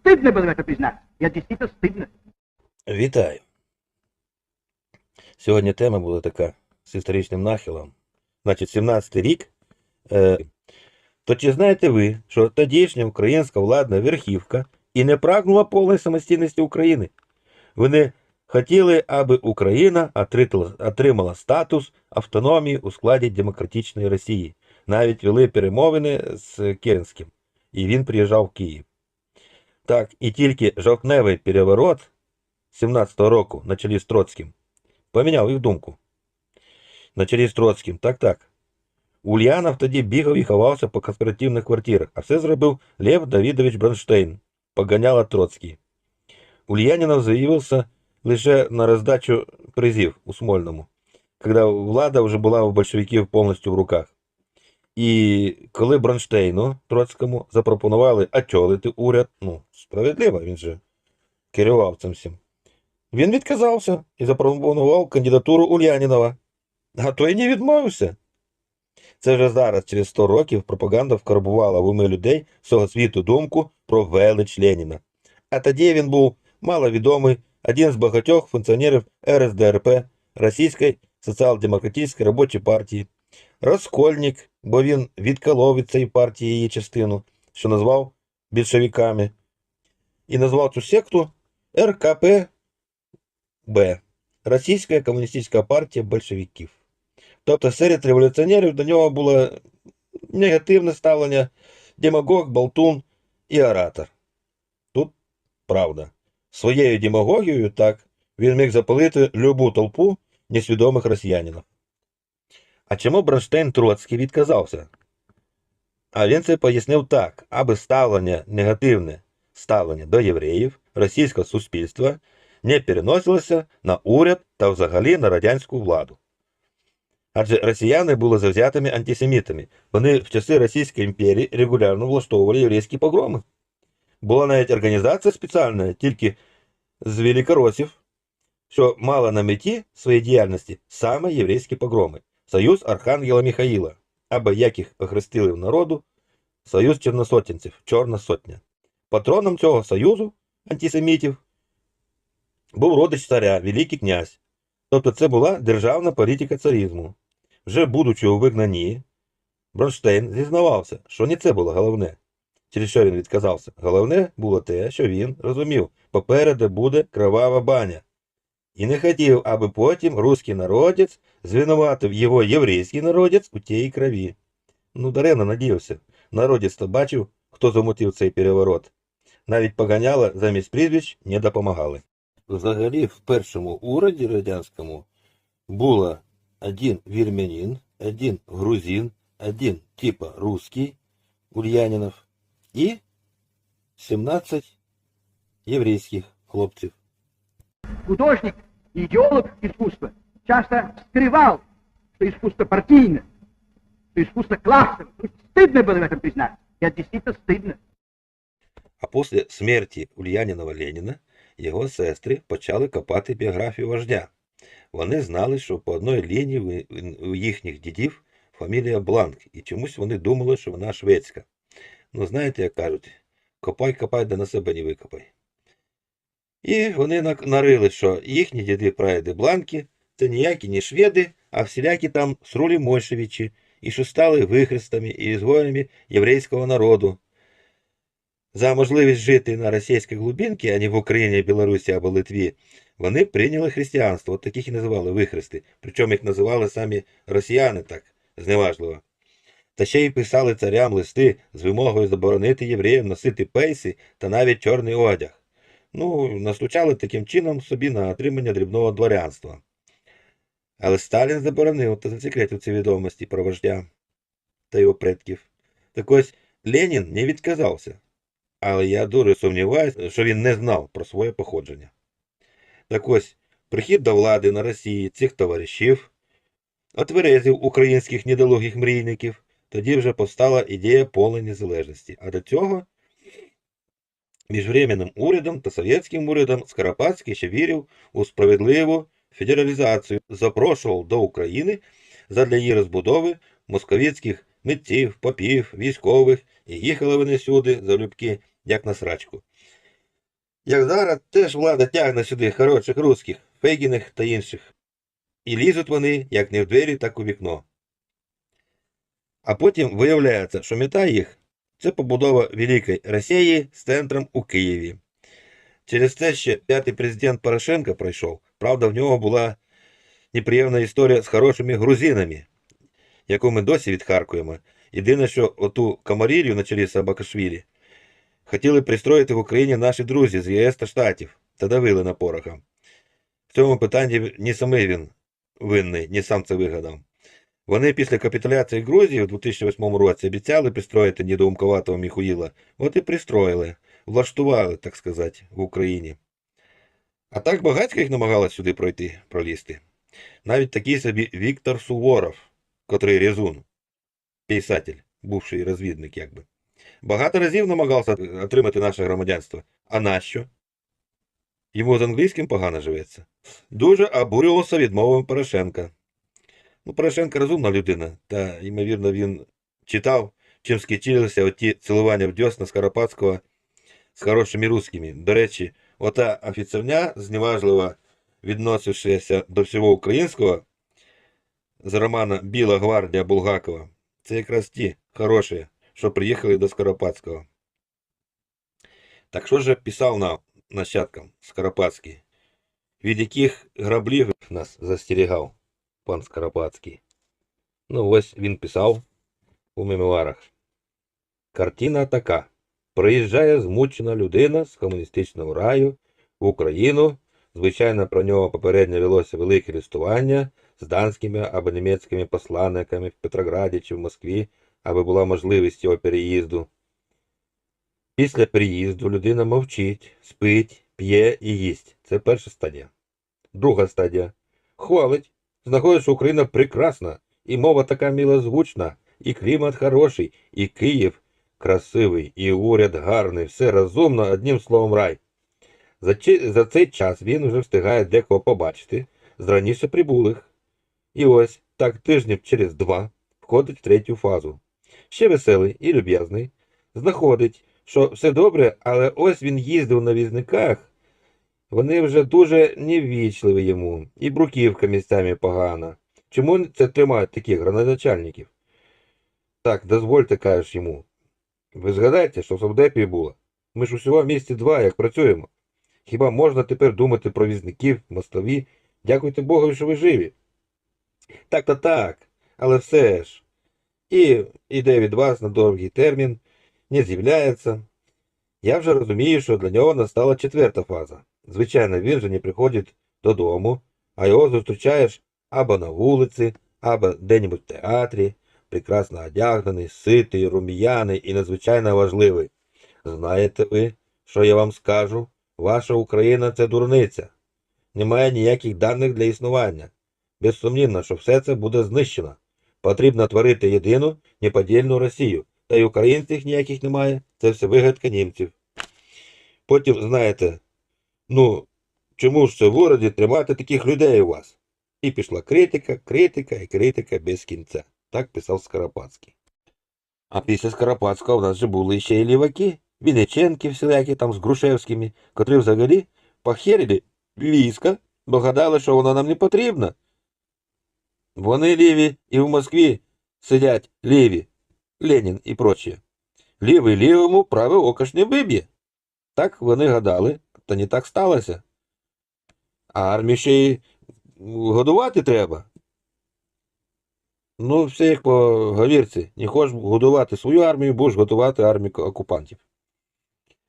Стыдно было в это признаться. Я действительно стыдно. Вітаю. Сьогодні тема буде така з історичним нахилом. Значить, 17-й рік. Е, то чи знаєте ви, що тодішня українська владна верхівка і не прагнула повної самостійності України? Вони хотіли, аби Україна отритала- отримала статус автономії у складі демократичної Росії. Навіть вели перемовини з Керенським, і він приїжджав в Київ. Так, і тільки жовтневий переворот 17-го року на чолі з Троцьким поміняв їх думку. На чолі з Троцьким, так, так. Ульянов тоді бігав і ховався по конспіративних квартирах, а все зробив Лев Давидович Бронштейн, поганяла Троцький. Ульянінов заявився лише на роздачу призів у Смольному, коли влада вже була у большевиків повністю в руках. І коли Бронштейну Троцькому запропонували очолити уряд, ну, справедливо, він же керував цим всім. Він відказався і запропонував кандидатуру Ульянінова. А той не відмовився. Це вже зараз, через 100 років, пропаганда вкарбувала в уми людей всього світу думку про велич Леніна. А тоді він був маловідомий, один з багатьох функціонерів РСДРП Російської соціал-демократичної робочої партії, розкольник, бо він відколов від цієї партії її частину, що назвав більшовиками, і назвав цю секту РКП Б. Російська комуністична партія большевиків. Тобто серед революціонерів до нього було негативне ставлення демагог, болтун і оратор. Тут правда. Своєю демагогією так він міг запалити любу толпу несвідомих росіянинів. А чому Бронштейн Троцький відказався? А він це пояснив так, аби ставлення негативне ставлення до євреїв російського суспільства не переносилося на уряд та взагалі на радянську владу. Адже росіяни були завзятими антисемітами. Вони в часи Російської імперії регулярно влаштовували єврейські погроми. Була навіть організація спеціальна тільки з великоросів, що мала на меті своєї діяльності саме єврейські погроми Союз Архангела Михаїла, або як їх охрестили в народу, Союз Чорносотенців, Чорна Сотня. Патроном цього союзу антисемітів був родич царя, Великий князь. Тобто це була державна політика царізму. Вже будучи у вигнанні, Бронштейн зізнавався, що не це було головне. Через що він відказався? Головне було те, що він розумів, попереду буде кровава баня. І не хотів, аби потім руський народець звинуватив його єврейський народець у тій крові. Ну, даремно надіявся. Народець то бачив, хто замутив цей переворот. Навіть поганяла замість прізвищ не допомагали. Взагалі, в першому уряді радянському було один вірмянин, один грузин, один типа русский, Ульянинов, і 17 єврейських хлопців. Художник идеолог искусства часто скрывал, что искусство партийно, что искусство классовое. Стыдно было в этом признаться. Я действительно стыдно. А після смерті Ульянінова Леніна його сестри почали копати біографію вождя. Вони знали, що по одній лінії ви- у їхніх дідів фамілія Бланк, і чомусь вони думали, що вона шведська. Ну, знаєте, як кажуть, копай, копай, да на себе не викопай. І вони нарили, що їхні діди прадіди Бланки це ніякі не шведи, а всілякі там срулі Мойшевичі, і що стали вихрестами і ізгоями єврейського народу. За можливість жити на російській глубинці, а не в Україні, Білорусі або Литві, вони прийняли християнство, от таких і називали вихрести. Причому їх називали самі росіяни так зневажливо. Та ще й писали царям листи з вимогою заборонити євреям носити пейси та навіть чорний одяг. Ну, настучали таким чином собі на отримання дрібного дворянства. Але Сталін заборонив та засекретив ці відомості про вождя та його предків. Так ось Ленін не відказався. Але я дуже сумніваюся, що він не знав про своє походження. Так ось, прихід до влади на Росії цих товаришів отверезив українських недолугих мрійників, тоді вже повстала ідея повної незалежності. А до цього між Временним урядом та совєтським урядом Скоропадський ще вірив у справедливу федералізацію, запрошував до України задля її розбудови московицьких митців, попів, військових, і їхали вони сюди залюбки як на срачку. Як зараз теж влада тягне сюди хороших русських, Фейгіних та інших. І лізуть вони як не в двері, так у вікно. А потім виявляється, що мета їх це побудова Великої Росії з центром у Києві. Через це ще п'ятий президент Порошенко пройшов. Правда, в нього була неприємна історія з хорошими грузинами, яку ми досі відхаркуємо. Єдине, що оту камарілью на чолі Саакашвілі хотіли пристроїти в Україні наші друзі з ЄС та Штатів та давили на пороха. В цьому питанні ні самий він винний, ні сам це вигадав. Вони після капітуляції Грузії у 2008 році обіцяли пристроїти недоумковатого Міхуїла. От і пристроїли, влаштували, так сказати, в Україні. А так багатько їх намагалось сюди пройти, пролізти. Навіть такий собі Віктор Суворов, котрий Резун, писатель, бувший розвідник, якби. Багато разів намагався отримати наше громадянство. А нащо? Йому з англійським погано живеться. Дуже обурювався відмовами Порошенка. Ну, Порошенко розумна людина, та, ймовірно, він читав, чим скінчилися оті цілування в дьосна Скоропадського з хорошими русскими. До речі, ота офіцерня, зневажливо відносившися до всього українського, з романа Біла гвардія Булгакова, це якраз ті хороші, що приїхали до Скоропадського. Так що ж писав нам нащадкам Скоропадський, від яких граблів нас застерігав пан Скоропадський. Ну, ось він писав у мемуарах. Картина така. Приїжджає змучена людина з комуністичного раю в Україну. Звичайно, про нього попередньо велося велике листування з данськими або німецькими посланниками в Петрограді чи в Москві, аби була можливість його переїзду. Після переїзду людина мовчить, спить, п'є і їсть. Це перша стадія. Друга стадія. Хвалить, знаходить, що Україна прекрасна, і мова така милозвучна, і клімат хороший, і Київ красивий, і уряд гарний, все розумно, одним словом рай. За, чи- за цей час він вже встигає декого побачити з раніше прибулих. І ось так тижнів через два входить в третю фазу. Ще веселий і люб'язний, знаходить, що все добре, але ось він їздив на візниках. Вони вже дуже неввічливі йому, і бруківка місцями погана. Чому це тримають таких граноначальників? Так, дозвольте, кажеш йому. Ви згадайте, що в Совдепі було. Ми ж усього в місті два, як працюємо. Хіба можна тепер думати про візників, мостові? Дякуйте Богові, що ви живі. Так та так, але все ж. І іде від вас на довгий термін, не з'являється. Я вже розумію, що для нього настала четверта фаза. Звичайно, він же не приходить додому, а його зустрічаєш або на вулиці, або де-небудь в театрі, прекрасно одягнений, ситий, рум'яний і надзвичайно важливий. Знаєте ви, що я вам скажу? Ваша Україна це дурниця. Немає ніяких даних для існування. Безсумнівно, що все це буде знищено. Потрібно творити єдину, неподільну Росію. Та й українців ніяких немає, це все вигадка німців. Потім, знаєте, ну, чому ж це в городі тримати таких людей у вас? І пішла критика, критика і критика без кінця. Так писав Скоропадський. А після Скоропадського в нас же були ще й ліваки, Вінниченки всілякі там з Грушевськими, котрі взагалі похерили війська, бо гадали, що воно нам не потрібно. Вони ліві і в Москві сидять ліві, Ленін і прочі. Лівий лівому праве око ж не виб'є. Так вони гадали, та не так сталося. А армію ще й годувати треба. Ну, все як по говірці. Не хочеш годувати свою армію, будеш готувати армію окупантів.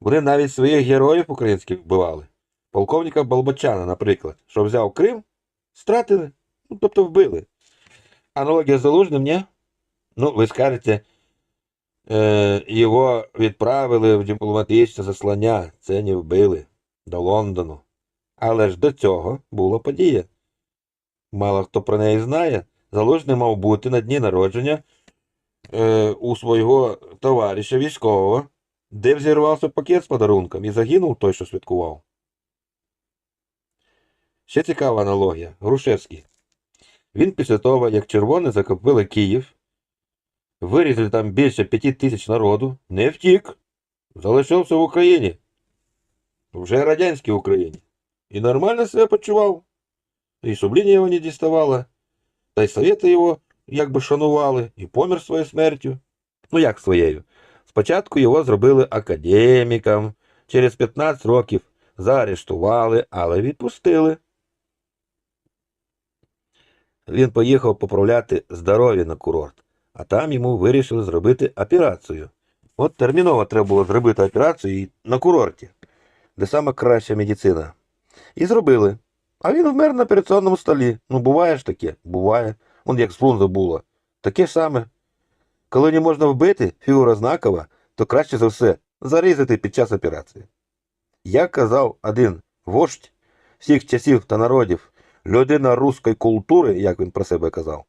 Вони навіть своїх героїв українських вбивали. Полковника Болбочана, наприклад, що взяв Крим, стратили, ну, тобто вбили. Аналогія Залужним, ні? Ну, ви скажете, е, його відправили в дипломатичне заслання, це не вбили до Лондону. Але ж до цього була подія. Мало хто про неї знає. Залужний мав бути на дні народження е, у свого товариша військового, де взірвався пакет з подарунком і загинув той, що святкував. Ще цікава аналогія. Грушевський. Він після того, як червоні захопили Київ, вирізали там більше п'яти тисяч народу, не втік, залишився в Україні, вже радянській Україні, і нормально себе почував. І субління його не діставала, та й совєти його якби шанували, і помер своєю смертю. Ну як своєю? Спочатку його зробили академіком, через 15 років заарештували, але відпустили. Він поїхав поправляти здоров'я на курорт, а там йому вирішили зробити операцію. От терміново треба було зробити операцію на курорті, де саме краща медицина. І зробили. А він вмер на операційному столі. Ну, буває ж таке, буває. Он як з Фрунзе було. Таке саме. Коли не можна вбити, фігура знакова, то краще за все зарізати під час операції. Як казав один вождь всіх часів та народів, людина руської культури, як він про себе казав,